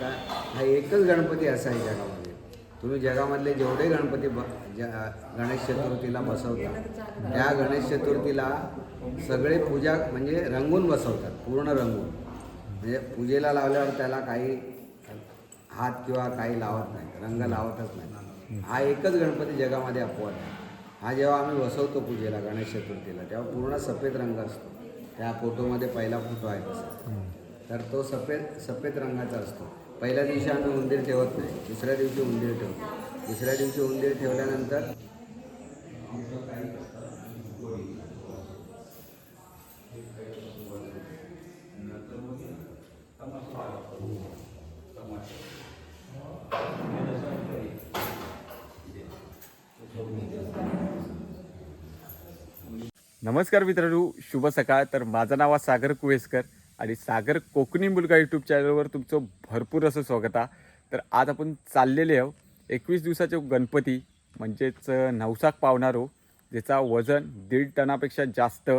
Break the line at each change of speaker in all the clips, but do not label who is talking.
की? काय हा एकच गणपती असा आहे जगामध्ये तुम्ही जगामधले जेवढे गणपती ब ज गणेश चतुर्थीला बसवता त्या गणेश चतुर्थीला सगळे पूजा म्हणजे रंगून बसवतात पूर्ण रंगून. म्हणजे पूजेला लावल्यावर त्याला काही हात किंवा काही लावत नाही रंग लावतच नाही. हा एकच गणपती जगामध्ये अपवाद आहे. हा जेव्हा आम्ही बसवतो पूजेला गणेश चतुर्थीला तेव्हा पूर्ण सफेद रंग असतो. त्या फोटोमध्ये पहिला फोटो आहे तसा. तर तो सफेद सफेद रंगाचा असतो. पहिल्या दिवशी आम्ही उंदीर ठेवत नाही दुसऱ्या दिवशी उंदीर ठेवतो. दुसऱ्या दिवशी उंदीर ठेवल्यानंतर
नमस्कार मित्रांनो शुभ सकाळ. तर माझं नाव आहे सागर कुवेसकर. आणि सागर कोकणी मुलगा यूट्यूब चॅनलवर तुमचं भरपूर असं स्वागत आहे. तर आज आपण चाललेले आहो एकवीस दिवसाचे गणपती म्हणजेच नवसाक पावणारो हो, ज्याचा वजन दीड टनापेक्षा जास्त.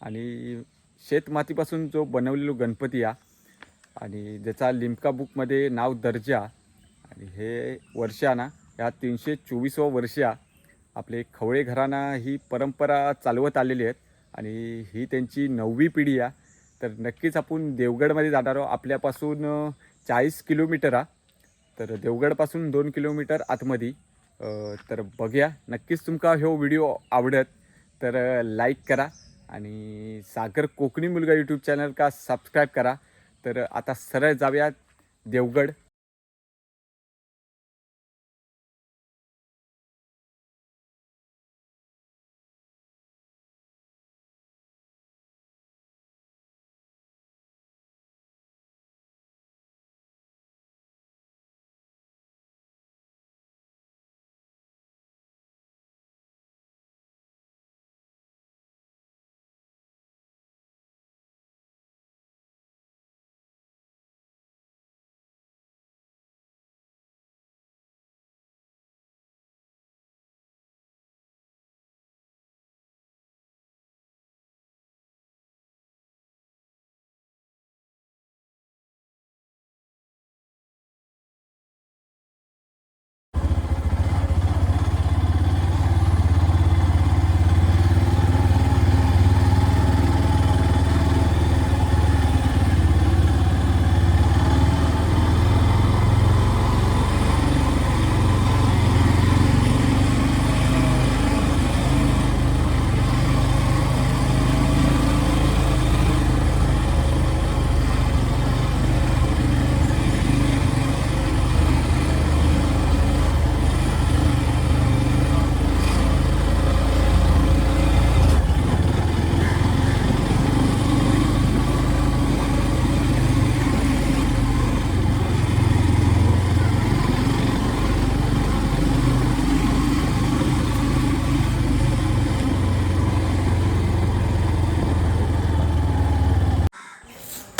आणि शेतमातीपासून जो बनवलेलो गणपती आहे आणि ज्याचा लिमका बुकमध्ये नाव दर्जा आणि हे वर्षाना ह्या तीनशे चोवीसवं वर्षा आपले खवळे घराणा ही परंपरा चालवत आलेली आहेत आणि ही त्यांची नववी पिढी आहे. तर नक्कीच आपण देवगडमध्ये जाणार आहोत. आपल्यापासून चाळीस किलोमीटर आहे तर देवगडपासून दोन किलोमीटर आतमध्ये. तर बघूया. नक्कीच तुमका ह्यो व्हिडिओ आवडत तर लाईक करा आणि सागर कोकणी मुलगा यूट्यूब चॅनल का सबस्क्राईब करा. तर आता सरळ जाऊया देवगड.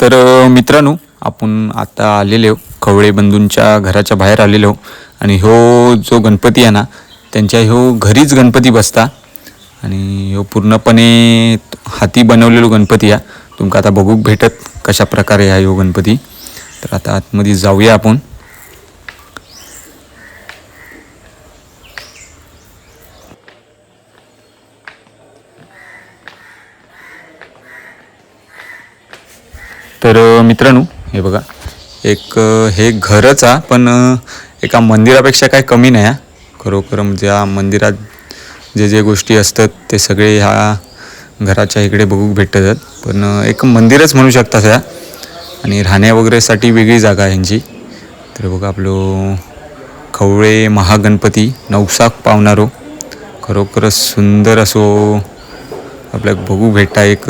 तर मित्रांनो आपण आता आलेलो खवळे बंधूंच्या घराच्या बाहेर आलेलो आणि ह्यो जो गणपती आहे ना त्यांच्या ह्यो घरीच गणपती बसता. आणि ह्यो पूर्णपणे हाती बनवलेलो गणपती आहे. तुमका आता बघूक भेटत कशा प्रकारे आहे ह्यो गणपती. तर आता आतमध्ये जाऊया आपण. तर मित्रांनो हे बघा. एक हे घरच आहे पण एका मंदिरापेक्षा काय कमी नाही आहे खरोखर म्हणजे या मंदिरात जे जे गोष्टी असतात ते सगळे ह्या घराच्या इकडे बघू भेटतात. पण एक मंदिरच म्हणू शकता ह्या. आणि राहण्या वगैरेसाठी वेगळी जागा आहे ह्यांची तर बघा आपलं खवळे महागणपती नवसाक पावणारो. खरोखरच सुंदर असो. आपल्या बघू भेटा एक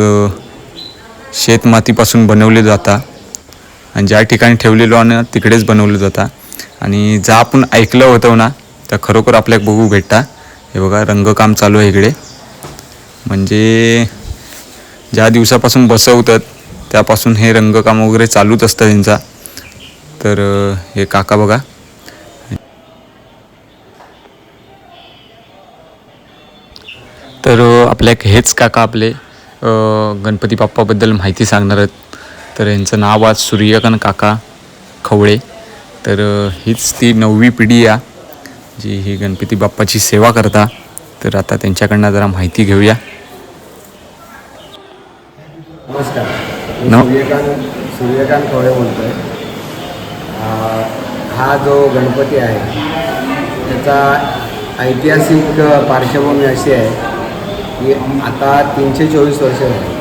शेतमातीपासून बनवले जाता. आणि ज्या ठिकाणी ठेवलेलो आणि तिकडेच बनवलं जाता. आणि जा आपण ऐकलं होतं ना तर खरोखर आपल्याला बघू भेटता. हे बघा रंगकाम चालू आहे इकडे. म्हणजे ज्या दिवसापासून बसवतात त्यापासून हे रंगकाम वगैरे चालूच असतं त्यांचा. तर हे काका बघा. तर आपल्या हेच काका आपले. गणपती बाप्पाबद्दल माहिती सांगणार आहेत. तर यांचं नाव आज सूर्यकांत काका खवळे. तर हीच ती नववी पिढी आहे जी ही गणपती बाप्पाची सेवा करता. तर आता त्यांच्याकडनं जरा माहिती घेऊया.
नमस्कार. सूर्यकांत सूर्यकांत खवळे बोलतो आहे हा जो गणपती आहे त्याचा ऐतिहासिक पार्श्वभूमी अशी आहे की आता तीनशे चोवीस वर्ष झाली.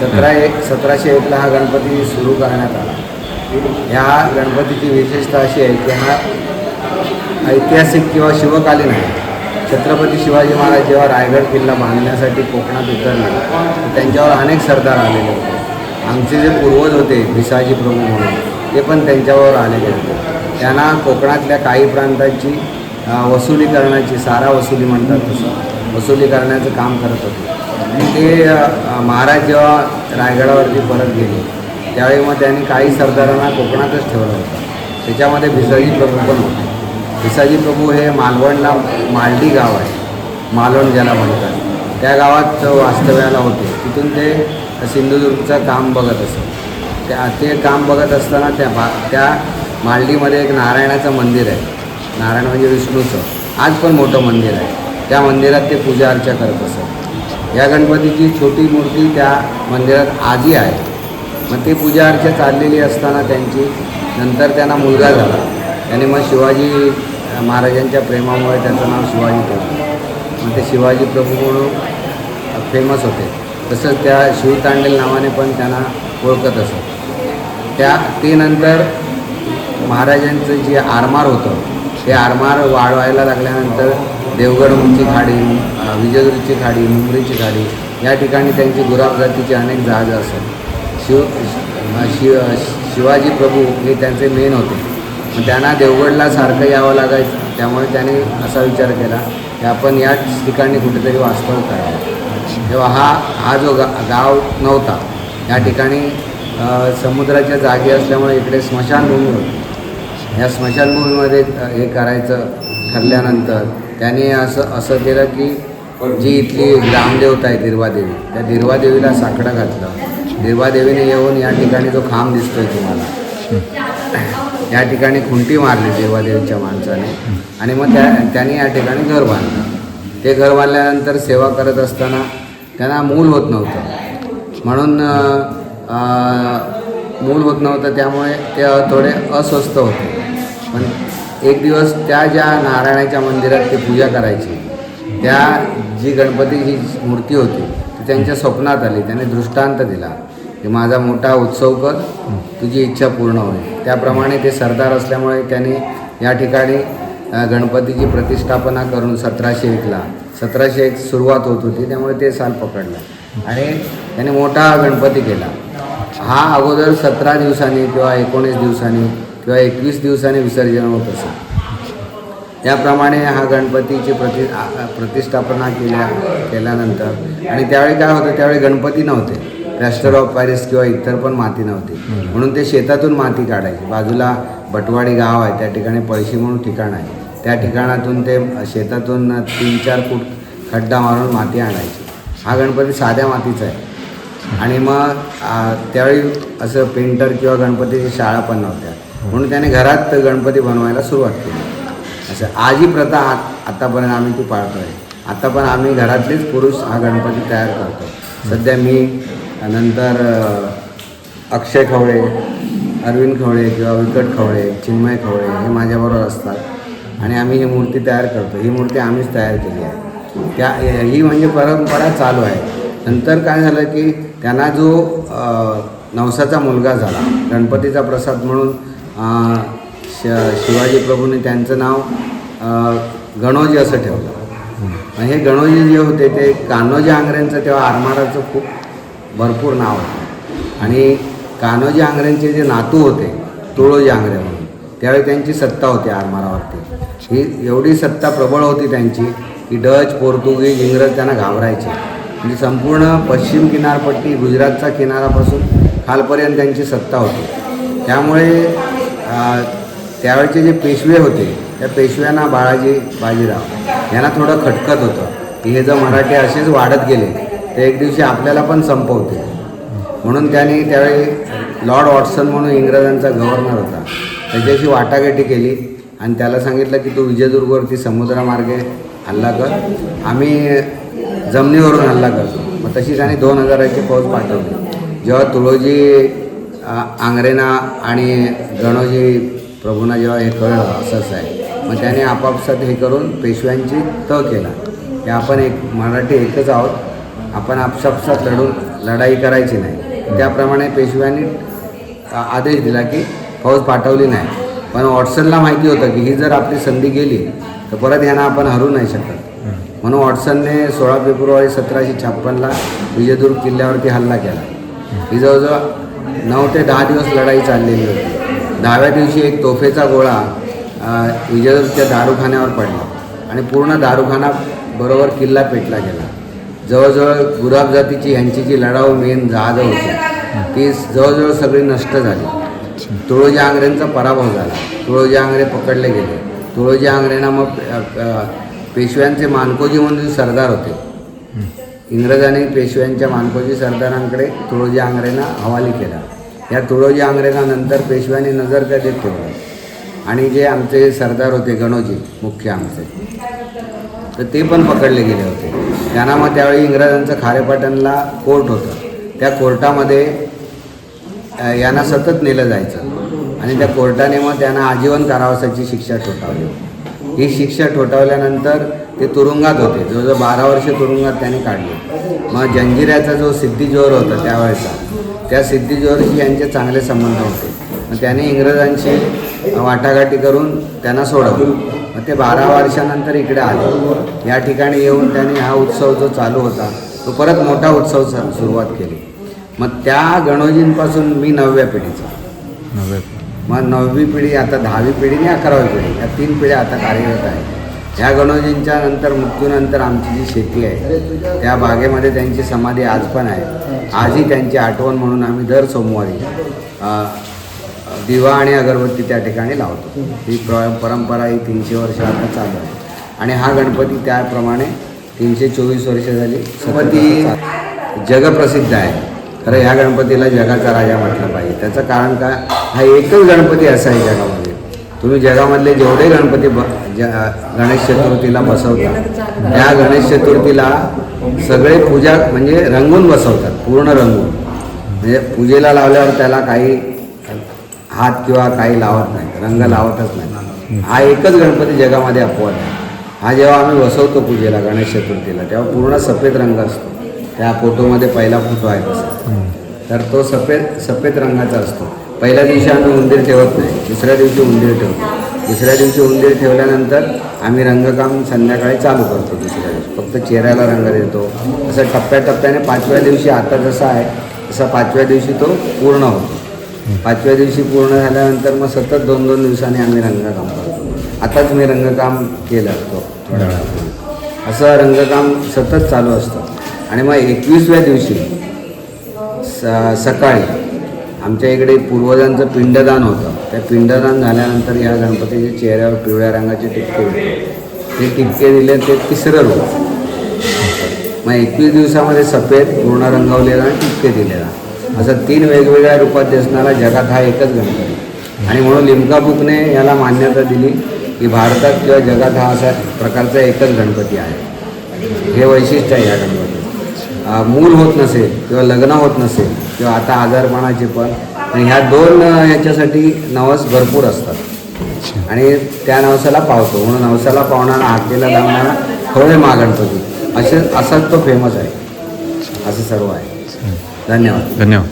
सतरा एक सतराशे एकला हा गणपती सुरू करण्यात आला. ह्या गणपतीची विशेषता अशी आहे की हा ऐतिहासिक किंवा शिवकालीन आहे. छत्रपती शिवाजी महाराज जेव्हा रायगड किल्ला बांधण्यासाठी कोकणात उतरले त्यांच्यावर अनेक सरदार आलेले होते. आमचे जे पूर्वज होते भिसाजी प्रभू म्हणून ते पण त्यांच्यावर आलेले होते. त्यांना कोकणातल्या काही प्रांतांची वसुली करण्याची सारा वसुली म्हणतात तसं. वसुली करण्याचं काम करत होते. आणि ते महाराज जेव्हा रायगडावरती परत गेले त्यावेळी मग त्यांनी काही सरदारांना कोकणातच ठेवलं होतं. त्याच्यामध्ये भिसाजी प्रभू पण होते. भिसाजी प्रभू हे मालवणला मालडी गाव आहे. मालवण ज्याला म्हणतात. त्या गावात वास्तव्याला होते तिथून ते सिंधुदुर्गचं काम बघत असत. त्या ते काम बघत असताना त्या भा त्या मालडीमध्ये एक नारायणाचं मंदिर आहे. नारायण म्हणजे विष्णूचं. आज पण मोठं मंदिर आहे. त्या मंदिरात ते पूजा अर्चा करत असत या गणपतीची छोटी मूर्ती त्या मंदिरात आजी आहे. मग ते पूजा अर्चा चाललेली असताना त्यांची नंतर त्यांना मुलगा झाला. त्याने मग शिवाजी महाराजांच्या प्रेमामुळे त्यांचं नाव शिवाजी ठेवलं. मग ते शिवाजी प्रभू म्हणून फेमस होते. तसंच त्या शिवतांडेल नावाने पण त्यांना ओळखत असत. त्या ते नंतर महाराजांचं जे आरमार होतं ते आरमार वाढवायला लागल्यानंतर देवगडची खाडी अ, विजयदुर्गची खाडी मुंबईची खाडी या ठिकाणी त्यांची गुराब जातीची अनेक जहाजं असत शिव शिव शिवाजी प्रभू हे त्यांचे मेन होते. मग त्यांना देवगडला सारखं यावं लागायचं त्यामुळे त्याने असा विचार केला की आपण याच ठिकाणी कुठेतरी वास्तव करावं. तेव्हा हा हा जो गा गाव नव्हता या ठिकाणी समुद्राच्या जागी असल्यामुळे इकडे स्मशानभूमी होती. या स्मशानभूमीमध्ये हे करायचं ठरल्यानंतर त्याने असं असं केलं की जी इथली ग्रामदेवता आहे दीर्वादेवी त्या दिरवादेवीला साकडं घातलं. दिरवादेवीने येऊन या ठिकाणी जो खांब दिसतोय तुम्हाला या ठिकाणी खुंटी मारली देवादेवीच्या माणसाने. आणि मग त्या त्यांनी या ठिकाणी घर बांधलं. ते घर बांधल्यानंतर सेवा करत असताना त्यांना मूल होत नव्हतं. म्हणून मूल होत नव्हतं त्यामुळे ते थोडे अस्वस्थ होते. पण एक दिवस त्या ज्या नारायणाच्या मंदिरात ते पूजा करायची त्या जी गणपतीची मूर्ती होती ती त्यांच्या स्वप्नात आली त्याने दृष्टांत दिला की माझा मोठा उत्सव कर तुझी इच्छा पूर्ण होईल. त्याप्रमाणे ते सरदार असल्यामुळे त्यांनी या ठिकाणी गणपतीची प्रतिष्ठापना करून सतराशे एकला सतराशे एक सुरुवात होत होती त्यामुळे ते साल पकडलं. आणि त्याने मोठा गणपती केला. हा अगोदर सतरा दिवसांनी किंवा एकोणीस दिवसांनी किंवा एकवीस दिवसांनी विसर्जन होत असत त्याप्रमाणे हा गणपतीची प्रति प्रतिष्ठापना केल्या केल्यानंतर आणि त्यावेळी काय होतं त्यावेळी गणपती नव्हते. प्लॅस्टर ऑफ पॅरिस किंवा इतर पण माती नव्हती. म्हणून ते शेतातून माती काढायची. बाजूला बटवाडी गाव आहे त्या ठिकाणी पळशी म्हणून ठिकाण आहे. त्या ठिकाणातून ते शेतातून तीन चार फूट खड्डा मारून माती आणायची. हा गणपती साध्या मातीचा आहे. आणि मग त्यावेळी असं पेंटर किंवा गणपतीची शाळा पण नव्हत्या. म्हणून त्याने घरात गणपती बनवायला सुरुवात केली. असं आज ही प्रथा आ- आतापर्यंत आम्ही ती पाळतो आहे आता पण आम्ही घरातलेच पुरुष हा गणपती तयार करतो. सध्या मी नंतर अक्षय खवळे अरविंद खवळे किंवा विकट खवळे चिन्मय खवळे हे माझ्याबरोबर असतात. आणि आम्ही ही मूर्ती तयार करतो. ही मूर्ती आम्हीच तयार केली आहे. त्या ही म्हणजे परंपरा चालू आहे. नंतर काय झालं की त्यांना जो नवसाचा मुलगा झाला गणपतीचा प्रसाद म्हणून श शिवाजी प्रभूने त्यांचं नाव गणोजी असं ठेवलं. हे गणोजी जे होते ते कान्होजी आंग्रेंचं तेव्हा आरमाराचं खूप भरपूर नाव होतं आणि कान्होजी आंग्रेंचे जे नातू होते तुळोजी आंग्रे म्हणून त्यावेळी त्यांची सत्ता होती आरमारावरती. ही एवढी सत्ता प्रबळ होती त्यांची की डच पोर्तुगीज इंग्रज त्यांना घाबरायचे. म्हणजे संपूर्ण पश्चिम किनारपट्टी गुजरातचा किनारापासून खालपर्यंत त्यांची सत्ता होती. त्यामुळे त्यावेळचे जे पेशवे होते त्या पेशव्यांना बाळाजी बाजीराव यांना थोडं खटकत होतं. की हे जर मराठी असेच वाढत गेले तर एक दिवशी आपल्याला पण संपवते म्हणून त्यांनी त्यावेळी लॉर्ड वॉटसन म्हणून इंग्रजांचा गव्हर्नर होता. त्याच्याशी वाटाघाटी केली आणि त्याला सांगितलं की तू विजयदुर्गवरती समुद्रमार्गे हल्ला कर. आम्ही जमिनीवरून हल्ला करतो. मग तशी त्याने दोन हजाराची फौज पाठवली. जेव्हा तुळोजी आंग्रेना आणि गणोजी प्रभूंना जेव्हा हे कळलं असंच आहे. मग त्याने आपापसात हे करून पेशव्यांची त केला. की आपण एक मराठी एकच आहोत. आपण आपसापसात लढून लढाई करायची नाही. त्याप्रमाणे पेशव्यांनी आदेश दिला की फौज पाठवली नाही. पण वॉट्सनला माहिती होतं की ही जर आपली संधी गेली तर परत यांना आपण हरू नाही शकत. म्हणून वॉट्सनने सोळा फेब्रुवारी सतराशे छप्पनला विजयदुर्ग किल्ल्यावरती हल्ला केला. ही जवळजवळ नऊ ते दहा दिवस लढाई चाललेली होती. दहाव्या दिवशी एक तोफेचा गोळा अ, विजयदुर्गच्या दारुखान्यावर पडला आणि पूर्ण दारुखाना बरोबर किल्ला पेटला गेला. जवळजवळ गुराब जातीची यांची जी लढाऊ मेन जहाजं होती ती जवळजवळ सगळी नष्ट झाली. तुळोजी आंग्रेंचा पराभव झाला. तुळोजी आंग्रे पकडले गेले. तुळोजी आंग्रेंना मग पेशव्यांचे मानकोजी म्हणून सरदार होते. इंग्रजांनी पेशव्यांच्या मानकोजी सरदारांकडे तुळोजी आंग्रेंना हवाली केला. या तुळोजी आंग्रेंना नंतर पेशव्यांनी नजर त्या देत ठेवलं. आणि जे आमचे सरदार होते गणोजी मुख्य आमचे तर ते पण पकडले गेले होते. त्यांना मग त्यावेळी इंग्रजांचं खारेपाटणला कोर्ट होतं. त्या कोर्टामध्ये यांना सतत नेलं जायचं. आणि त्या कोर्टाने मग त्यांना आजीवन कारावासाची शिक्षा ठोठावली. ही शिक्षा ठोठावल्यानंतर ते तुरुंगात होते. जवळजवळ बारा वर्ष तुरुंगात त्यांनी काढले. मग जंजिऱ्याचा जो सिद्धी जोहर होता त्यावेळेचा त्या सिद्धी जोहरशी यांचे चांगले संबंध होते. मग त्याने इंग्रजांशी वाटाघाटी करून त्यांना सोडवलं. मग ते बारा वर्षानंतर इकडे आले. या ठिकाणी येऊन त्यांनी हा उत्सव जो चालू होता तो परत मोठा उत्सव सुरुवात केली. मग त्या गणोजींपासून मी नवव्या पिढीचा. मग नववी पिढी आता दहावी पिढी आणि अकरावी पिढी या तीन पिढ्या आता कार्यरत आहेत. ह्या गणोजींच्या नंतर मृत्यूनंतर आमची जी शेती आहे त्या बागेमध्ये त्यांची समाधी आज पण आहे. आजही त्यांची आठवण म्हणून आम्ही दर सोमवारी दिवा आणि अगरबत्ती त्या ठिकाणी लावतो. ही प्र परंपरा ही तीनशे वर्ष आता चालू आहे. आणि हा गणपती त्याप्रमाणे तीनशे चोवीस वर्ष झाली. गणपती जगप्रसिद्ध आहे. खरं ह्या गणपतीला जगाचा राजा म्हटलं पाहिजे. त्याचं कारण काय? हा एकच गणपती असा आहे जगामध्ये. तुम्ही जगामधले जेवढे गणपती ब ज गणेश चतुर्थीला बसवता त्या गणेश चतुर्थीला सगळे पूजा म्हणजे रंगून बसवतात पूर्ण रंगून. म्हणजे पूजेला लावल्यावर त्याला काही हात किंवा काही लावत नाही रंग लावतच नाही. हा एकच गणपती जगामध्ये अपवाद आहे. हा जेव्हा आम्ही बसवतो पूजेला गणेश चतुर्थीला तेव्हा पूर्ण सफेद रंग असतो. त्या फोटोमध्ये पहिला फोटो आहे तसा. तर तो सफेद सफेद रंगाचा असतो. पहिल्या दिवशी आम्ही उंदीर ठेवत नाही दुसऱ्या दिवशी उंदीर ठेवतो. दुसऱ्या दिवशी उंदीर ठेवल्यानंतर आम्ही रंगकाम संध्याकाळी चालू करतो दुसऱ्या दिवशी. फक्त चेहऱ्याला रंग देतो. असं टप्प्याटप्प्याने पाचव्या दिवशी आता जसा आहे तसा पाचव्या दिवशी तो पूर्ण होतो. पाचव्या दिवशी पूर्ण झाल्यानंतर मग सतत दोन दोन दिवसांनी आम्ही रंगकाम करतो. आताच मी रंगकाम केलं तो थोड्या वेळा असं रंगकाम सतत चालू असतं. आणि मग एकवीसव्या दिवशी स सकाळी आमच्या इकडे पूर्वजांचं पिंडदान होतं. त्या पिंडदान झाल्यानंतर या गणपतीच्या चेहऱ्यावर पिवळ्या रंगाचे टिपके होते ते टिपके दिले ते तिसरं रूप. मग एकवीस दिवसामध्ये सफेद पूर्ण रंगवलेला आणि टिपके दिलेला. असं तीन वेगवेगळ्या रूपात दिसणारा जगात हा एकच गणपती. आणि म्हणून लिमका बुकने याला मान्यता दिली की भारतात किंवा जगात हा असा प्रकारचा एकच गणपती आहे. हे वैशिष्ट्य आहे या गणपती मूल होत नसेल किंवा लग्न होत नसेल किंवा आता आजारपणाचे पण. आणि ह्या दोन याच्यासाठी ह्याच्यासाठी नवस भरपूर असतात. आणि त्या नवसाला पावतो. म्हणून नवसाला पावणारा हाकेला लावणारा थोडे मागणपती असे असाच तो फेमस आहे. असं सर्व आहे. धन्यवाद.
धन्यवाद.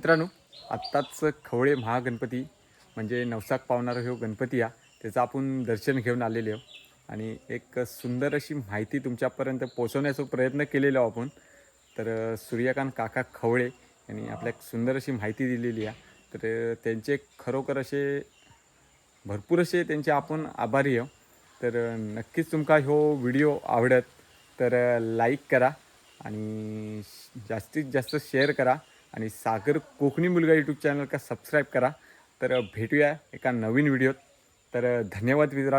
मित्रांनो आत्ताच खवळे महागणपती म्हणजे नवसाक पावणारा हो गणपती हा त्याचं आपण दर्शन घेऊन आलेले आहोत. आणि एक सुंदर अशी माहिती तुमच्यापर्यंत पोहोचवण्याचा प्रयत्न केलेला आहोत आपण. तर सूर्यकांत काका खवळे यांनी आपल्या एक सुंदर अशी माहिती दिलेली आहे. तर त्यांचे खरोखर असे भरपूर असे त्यांचे आपण आभारी आहो तर नक्कीच तुमका ह्यो व्हिडिओ आवडत तर लाईक करा आणि श- जास्तीत जास्त शेअर करा. आणि सागर कोकणी मुलगा यूट्यूब चॅनल का सबस्क्राईब करा. तर भेटूया एका नवीन व्हिडिओत तर धन्यवाद मित्रा